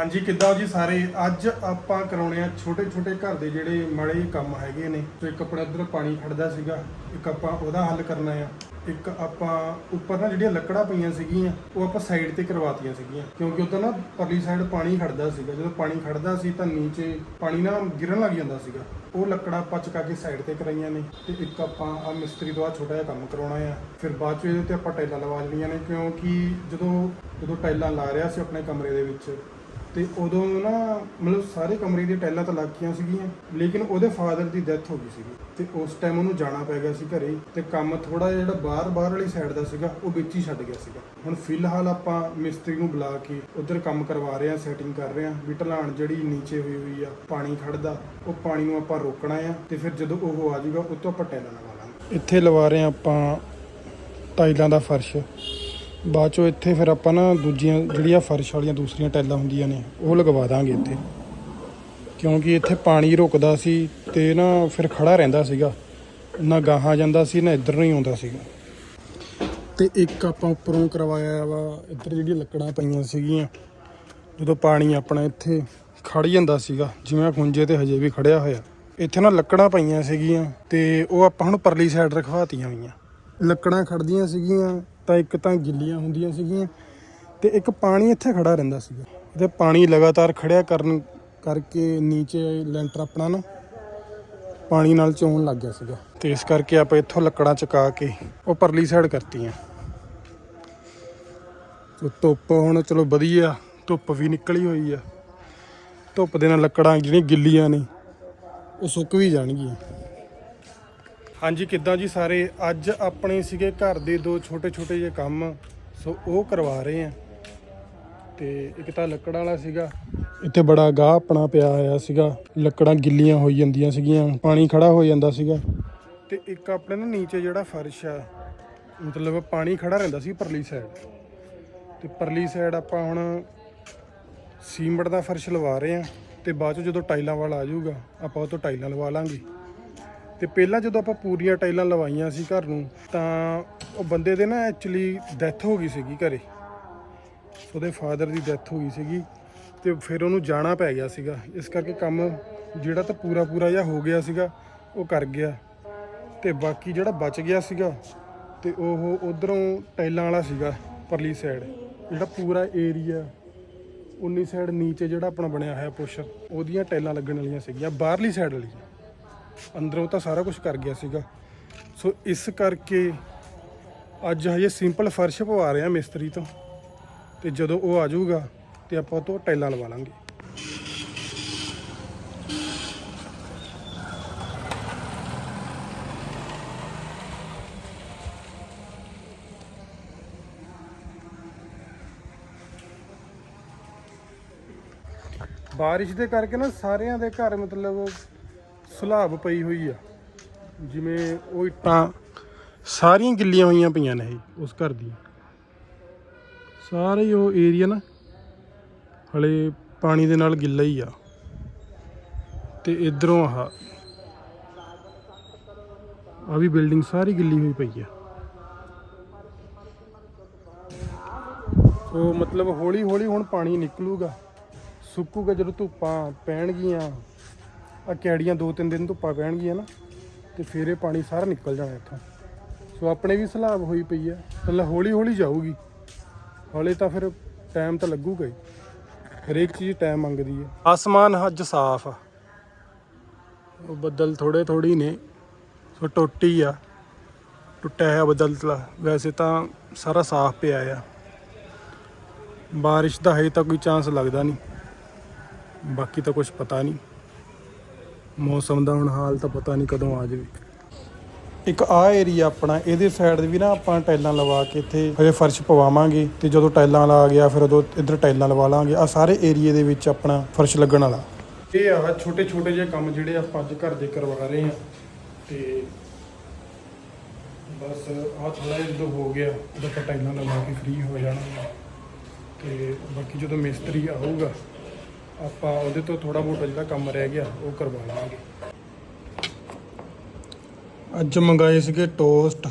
ਹਾਂਜੀ, ਕਿੱਦਾਂ ਜੀ ਸਾਰੇ? ਅੱਜ ਆਪਾਂ ਕਰਾਉਣੇ ਆ ਛੋਟੇ ਛੋਟੇ ਘਰ ਦੇ ਜਿਹੜੇ ਮਾੜੇ ਕੰਮ ਹੈਗੇ ਨੇ। ਤੇ ਇੱਕ ਆਪਣਾ ਇੱਧਰ ਪਾਣੀ ਖੜਦਾ ਸੀਗਾ, ਇੱਕ ਆਪਾਂ ਉਹਦਾ ਹੱਲ ਕਰਨਾ ਆ। ਇੱਕ ਆਪਾਂ ਉੱਪਰ ਨਾ ਜਿਹੜੀਆਂ ਲੱਕੜਾਂ ਪਈਆਂ ਸੀਗੀਆਂ, ਉਹ ਆਪਾਂ ਸਾਈਡ ਤੇ ਕਰਵਾਤੀਆਂ ਸੀਗੀਆਂ। ਕਿਉਂਕਿ ਉਦੋਂ ਨਾ ਪਰਲੀ ਸਾਈਡ ਪਾਣੀ ਖੜਦਾ ਸੀਗਾ। ਜਦੋਂ ਪਾਣੀ ਖੜਦਾ ਸੀ ਤਾਂ ਨੀਚੇ ਪਾਣੀ ਨਾ ਗਿਰਨ ਲੱਗ ਜਾਂਦਾ ਸੀਗਾ। ਉਹ ਲੱਕੜਾਂ ਆਪਾਂ ਚੁਕਾ ਕੇ ਸਾਈਡ ਤੇ ਕਰਾਈਆਂ ਨੇ। ਤੇ ਇੱਕ ਆਪਾਂ ਆ ਮਿਸਤਰੀ ਤੋਂ ਆ ਛੋਟਾ ਜਿਹਾ ਕੰਮ ਕਰਾਉਣਾ ਆ। ਫਿਰ ਬਾਅਦ ਚ ਇਹਦੇ ਤੇ ਆਪਾਂ ਟਾਈਲਾਂ ਲਵਾ ਲੈਣੀਆਂ ਨੇ। ਕਿਉਂਕਿ ਜਦੋਂ ਜਦੋਂ ਟਾਈਲਾਂ ਲਾ ਰਿਹਾ ਸੀ ਆਪਣੇ ਕਮਰੇ ਦੇ ਵਿੱਚ ਤੇ ਉਦੋਂ ਨਾ ਮਤਲਬ ਸਾਰੇ ਕਮਰੇ ਦੀਆਂ ਟਾਈਲਾਂ ਤਾਂ ਲੱਗ ਗਈਆਂ ਸੀਗੀਆਂ, ਲੇਕਿਨ ਉਹਦੇ ਫਾਦਰ ਦੀ ਡੈਥ ਹੋ ਗਈ ਸੀਗੀ ਤੇ ਉਸ ਟਾਈਮ ਉਹਨੂੰ ਜਾਣਾ ਪੈ ਗਿਆ ਸੀ ਘਰੇ ਤੇ ਕੰਮ ਥੋੜਾ ਜਿਹੜਾ ਬਾਹਰ ਬਾਹਰ ਵਾਲੀ ਸਾਈਡ ਦਾ ਸੀਗਾ, ਉਹ ਵਿੱਚ ਹੀ ਛੱਡ ਗਿਆ ਸੀਗਾ। ਹੁਣ ਫਿਲਹਾਲ ਆਪਾਂ ਮਿਸਤਰੀ ਨੂੰ ਬੁਲਾ ਕੇ ਉਧਰ ਕੰਮ ਕਰਵਾ ਰਹੇ ਆ ਸੈਟਿੰਗ ਕਰ ਰਹੇ ਆ ਵੀ ਢਲਾਣ ਜਿਹੜੀ ਨੀਚੇ ਹੋਈ ਹੋਈ ਆ, ਪਾਣੀ ਖੜਦਾ ਉਹ ਪਾਣੀ ਨੂੰ ਆਪਾਂ ਰੋਕਣਾ ਆ ਤੇ ਫਿਰ ਜਦੋਂ ਉਹ ਆ ਜਾਊਗਾ, ਉਹ ਤੋਂ ਆਪਾਂ ਟਾਈਲਾਂ ਲਵਾ ਲਾਂਗੇ। ਇੱਥੇ ਲਵਾ ਰਹੇ ਆ ਆਪਾਂ ਟਾਈਲਾਂ ਦਾ ਫਰਸ਼। ਬਾਅਦ ਚੋਂ ਇੱਥੇ ਫਿਰ ਆਪਾਂ ਨਾ ਦੂਜੀਆਂ ਜਿਹੜੀਆਂ ਫਰਸ਼ ਵਾਲੀਆਂ ਦੂਸਰੀਆਂ ਟਾਈਲਾਂ ਹੁੰਦੀਆਂ ਨੇ, ਉਹ ਲਗਵਾ ਦਾਂਗੇ ਇੱਥੇ। ਕਿਉਂਕਿ ਇੱਥੇ ਪਾਣੀ ਰੁਕਦਾ ਸੀ ਤੇ ਨਾ ਫਿਰ ਖੜਾ ਰਹਿੰਦਾ ਸੀਗਾ। ਨਾ ਗਾਹਾਂ ਜਾਂਦਾ ਸੀ, ਨਾ ਇੱਧਰ ਨੂੰ ਹੀ ਆਉਂਦਾ ਸੀਗਾ। ਤੇ ਇੱਕ ਆਪਾਂ ਉੱਪਰੋਂ ਕਰਵਾਇਆ ਵਾ, ਇੱਧਰ ਜਿਹੜੀਆਂ ਲੱਕੜਾਂ ਪਈਆਂ ਸੀਗੀਆਂ, ਜਦੋਂ ਪਾਣੀ ਆਪਣਾ ਇੱਥੇ ਖੜ ਜਾਂਦਾ ਸੀਗਾ, ਜਿਵੇਂ ਖੁੰਝੇ ਤੇ ਹਜੇ ਵੀ ਖੜਿਆ ਹੋਇਆ। ਇੱਥੇ ਨਾ ਲੱਕੜਾਂ ਪਈਆਂ ਸੀਗੀਆਂ ਤੇ ਉਹ ਆਪਾਂ ਹੁਣ ਪਰਲੀ ਸਾਈਡ ਰਖਵਾਤੀਆਂ ਹੋਈਆਂ। ਲੱਕੜਾਂ ਖੜਦੀਆਂ ਸੀਗੀਆਂ ਤਾਂ ਇੱਕ ਤਾਂ ਗਿੱਲੀਆਂ ਹੁੰਦੀਆਂ ਸੀਗੀਆਂ ਤੇ ਇੱਕ ਪਾਣੀ ਇੱਥੇ ਖੜਾ ਰਹਿੰਦਾ ਸੀਗਾ। ਤੇ ਪਾਣੀ ਲਗਾਤਾਰ ਖੜਿਆ ਕਰਨ ਕਰਕੇ ਨੀਚੇ ਲੈਂਟਰ ਆਪਣਾ ਨਾ ਪਾਣੀ ਨਾਲ ਚੋਣ ਲੱਗ ਗਿਆ ਸੀਗਾ। ਤੇ ਇਸ ਕਰਕੇ ਆਪਾਂ ਇੱਥੋਂ ਲੱਕੜਾਂ ਚਕਾ ਕੇ ਉਹ ਪਰਲੀ ਸਾਈਡ ਕਰਤੀਆਂ। ਧੁੱਪ ਹੁਣ ਚਲੋ ਵਧੀਆ, ਧੁੱਪ ਵੀ ਨਿਕਲੀ ਹੋਈ ਆ। ਧੁੱਪ ਦੇ ਨਾਲ ਲੱਕੜਾਂ ਜਿਹੜੀਆਂ ਗਿੱਲੀਆਂ ਨੇ, ਉਹ ਸੁੱਕ ਵੀ ਜਾਣਗੀਆਂ। ਹਾਂਜੀ, ਕਿੱਦਾਂ ਜੀ ਸਾਰੇ? ਅੱਜ ਆਪਣੇ ਸੀਗੇ ਘਰ ਦੇ ਦੋ ਛੋਟੇ ਛੋਟੇ ਜਿਹੇ ਕੰਮ, ਸੋ ਉਹ ਕਰਵਾ ਰਹੇ ਆ। ਤੇ ਇੱਕ ਤਾਂ ਲੱਕੜ ਵਾਲਾ ਸੀਗਾ। ਇੱਥੇ ਬੜਾ ਗਾਹ ਆਪਣਾ ਪਿਆ ਹੋਇਆ ਸੀਗਾ। ਲੱਕੜਾਂ ਗਿੱਲੀਆਂ ਹੋਈ ਜਾਂਦੀਆਂ ਸੀਗੀਆਂ, ਪਾਣੀ ਖੜਾ ਹੋ ਜਾਂਦਾ ਸੀਗਾ। ਤੇ ਇੱਕ ਆਪਣੇ ਨਾ ਨੀਚੇ ਜਿਹੜਾ ਫਰਸ਼ ਆ, ਮਤਲਬ ਪਾਣੀ ਖੜਾ ਰਹਿੰਦਾ ਸੀ ਪਰਲੀ ਸਾਈਡ ਤੇ ਪਰਲੀ ਸਾਈਡ ਆਪਾਂ ਹੁਣ ਸੀਮਟ ਦਾ ਫਰਸ਼ ਲਵਾ ਰਹੇ ਆ, ਤੇ ਬਾਅਦ ਚ ਜਦੋਂ ਟਾਈਲਾਂ ਵਾਲਾ ਆ ਜਾਊਗਾ, ਆਪਾਂ ਉਹ ਤੋਂ ਟਾਈਲਾਂ ਲਵਾ ਲਾਂਗੇ। ਤੇ ਪਹਿਲਾਂ ਜਦੋਂ ਆਪਾਂ ਪੂਰੀਆਂ ਟਾਈਲਾਂ ਲਵਾਈਆਂ ਸੀ ਘਰ ਨੂੰ, ਤਾਂ ਉਹ ਬੰਦੇ ਦੇ ਨਾ ਐਕਚੁਅਲੀ ਡੈਥ ਹੋ ਗਈ ਸੀਗੀ ਘਰੇ। ਉਹਦੇ ਫਾਦਰ ਦੀ ਡੈਥ ਹੋ ਗਈ ਸੀਗੀ ਤੇ ਫਿਰ ਉਹਨੂੰ ਜਾਣਾ ਪੈ ਗਿਆ ਸੀਗਾ। ਇਸ ਕਰਕੇ ਕੰਮ ਜਿਹੜਾ ਤਾਂ ਪੂਰਾ ਪੂਰਾ ਜਿਹਾ ਹੋ ਗਿਆ ਸੀਗਾ, ਉਹ ਕਰ ਗਿਆ। ਤੇ ਬਾਕੀ ਜਿਹੜਾ ਬਚ ਗਿਆ ਸੀਗਾ, ਤੇ ਉਹ ਉਧਰੋਂ ਟਾਈਲਾਂ ਵਾਲਾ ਸੀਗਾ, ਪਰਲੀ ਸਾਈਡ ਜਿਹੜਾ ਪੂਰਾ ਏਰੀਆ 19 ਸਾਈਡ ਨੀਚੇ ਜਿਹੜਾ ਆਪਣਾ ਬਣਿਆ ਹੋਇਆ ਪੁਸ਼, ਉਹਦੀਆਂ ਟਾਈਲਾਂ ਲੱਗਣ ਵਾਲੀਆਂ ਸੀਗੀਆਂ, ਬਾਹਰਲੀ ਸਾਈਡ ਵਾਲੀਆਂ। ਅੰਦਰੋਂ ਤਾਂ ਸਾਰਾ ਕੁਝ ਕਰ ਗਿਆ ਸੀਗਾ। ਸੋ ਇਸ ਕਰਕੇ ਅੱਜ ਹਜੇ ਸਿੰਪਲ ਫਰਸ਼ ਪਵਾ ਰਹੇ ਆ ਮਿਸਤਰੀ ਤੋਂ। ਤੇ ਜਦੋਂ ਉਹ ਆ ਜਾਊਗਾ, ਤੇ ਆਪਾਂ ਉਹ ਤੋਂ ਟਾਈਲਾਂ ਲਵਾ ਲਾਂਗੇ। ਬਾਰਿਸ਼ ਦੇ ਕਰਕੇ ਨਾ ਸਾਰਿਆਂ ਦੇ ਘਰ ਮਤਲਬ ਸੁਲਾਬ ਪਈ ਹੋਈ ਆ। ਜਿਵੇਂ ਉਹ ਇੱਟਾਂ ਸਾਰੀਆਂ ਗਿੱਲੀਆਂ ਹੋਈਆਂ ਪਈਆਂ ਨੇ ਇਹ ਉਸ ਘਰ ਦੀ ਸਾਰੇ ਉਹ ਏਰੀਆ ਨਾ ਹਲੇ ਪਾਣੀ ਦੇ ਨਾਲ ਗਿੱਲਾ ਹੀ ਆ। ਤੇ ਇਧਰੋਂ ਆਹ ਆ ਵੀ ਬਿਲਡਿੰਗ ਸਾਰੀ ਗਿੱਲੀ ਹੋਈ ਪਈ ਆ। ਉਹ ਮਤਲਬ ਹੌਲੀ ਹੌਲੀ ਹੁਣ ਪਾਣੀ ਨਿਕਲੂਗਾ। ਸੁੱਕੂਗਾ ਜਦੋਂ ਧੁੱਪਾਂ ਪੈਣਗੀਆਂ। ਆ ਕੈੜੀਆਂ ਦੋ ਤਿੰਨ ਦਿਨ ਧੁੱਪਾਂ ਪੈਣਗੀਆਂ ਨਾ, ਤੇ ਫਿਰ ਇਹ ਪਾਣੀ ਸਾਰਾ ਨਿਕਲ ਜਾਣਾ ਇੱਥੋਂ। ਸੋ ਆਪਣੇ ਵੀ ਸਲਾਬ ਹੋਈ ਪਈ ਆ, ਪਹਿਲਾਂ ਹੌਲੀ ਹੌਲੀ ਜਾਊਗੀ। ਹੌਲੇ ਤਾਂ ਫਿਰ ਟਾਈਮ ਤਾਂ ਲੱਗੂਗਾ ਹੀ। ਹਰੇਕ ਚੀਜ਼ ਟਾਈਮ ਮੰਗਦੀ ਹੈ ਆਸਮਾਨ ਅੱਜ ਸਾਫ਼ ਆ। ਉਹ ਬੱਦਲ ਥੋੜੇ ਥੋੜੀ ਨੇ, ਸੋ ਟੁੱਟੀ ਆ। ਟੁੱਟਿਆ ਹੋਇਆ ਬੱਦਲ ਵੈਸੇ ਤਾਂ ਸਾਰਾ ਸਾਫ਼ ਪਿਆ ਆ। ਬਾਰਿਸ਼ ਦਾ ਹਜੇ ਤਾਂ ਕੋਈ ਚਾਂਸ ਲੱਗਦਾ ਨਹੀਂ। ਬਾਕੀ ਤਾਂ ਕੁਝ ਪਤਾ ਨਹੀਂ। ਮੌਸਮ ਦਾ ਹੁਣ ਹਾਲ ਤਾਂ ਪਤਾ ਨਹੀਂ ਕਦੋਂ ਆ ਜਾਵੇ। ਇੱਕ ਆ ਏਰੀਆ ਆਪਣਾ ਇਹਦੇ ਸਾਈਡ ਵੀ ਨਾ ਆਪਾਂ ਟਾਈਲਾਂ ਲਵਾ ਕੇ ਇੱਥੇ ਹਜੇ ਫਰਸ਼ ਪਵਾਵਾਂਗੇ ਤੇ ਜਦੋਂ ਟਾਈਲਾਂ ਆ ਗਿਆ ਫਿਰ ਉਦੋਂ ਇੱਧਰ ਟਾਈਲਾਂ ਲਵਾ ਲਾਂਗੇ। ਆ ਸਾਰੇ ਏਰੀਏ ਦੇ ਵਿੱਚ ਆਪਣਾ ਫਰਸ਼ ਲੱਗਣ ਵਾਲਾ। ਇਹ ਆ ਛੋਟੇ ਛੋਟੇ ਜਿਹੇ ਕੰਮ ਜਿਹੜੇ ਆਪਾਂ ਅੱਜ ਘਰ ਦੇ ਕਰਵਾ ਰਹੇ ਆ ਤੇ ਬਸ ਆ ਥੋੜਾ ਜਿਹਾ ਜਦੋਂ ਹੋ ਗਿਆ ਆਪਾਂ ਟਾਈਲਾਂ ਲਵਾ ਕੇ ਫ੍ਰੀ ਹੋ ਜਾਣਾ। ਤੇ ਬਾਕੀ ਜਦੋਂ ਮਿਸਤਰੀ ਆਊਗਾ ਆਪਾਂ ਉਹਦੇ ਤੋਂ ਥੋੜਾ ਬਹੁਤਾ ਜਿਹੜਾ ਕੰਮ ਰਹਿ ਗਿਆ, ਉਹ ਕਰਵਾ ਲਾਂਗੇ। ਅੱਜ ਮੰਗਾਏ ਸੀਗੇ ਟੋਸਟ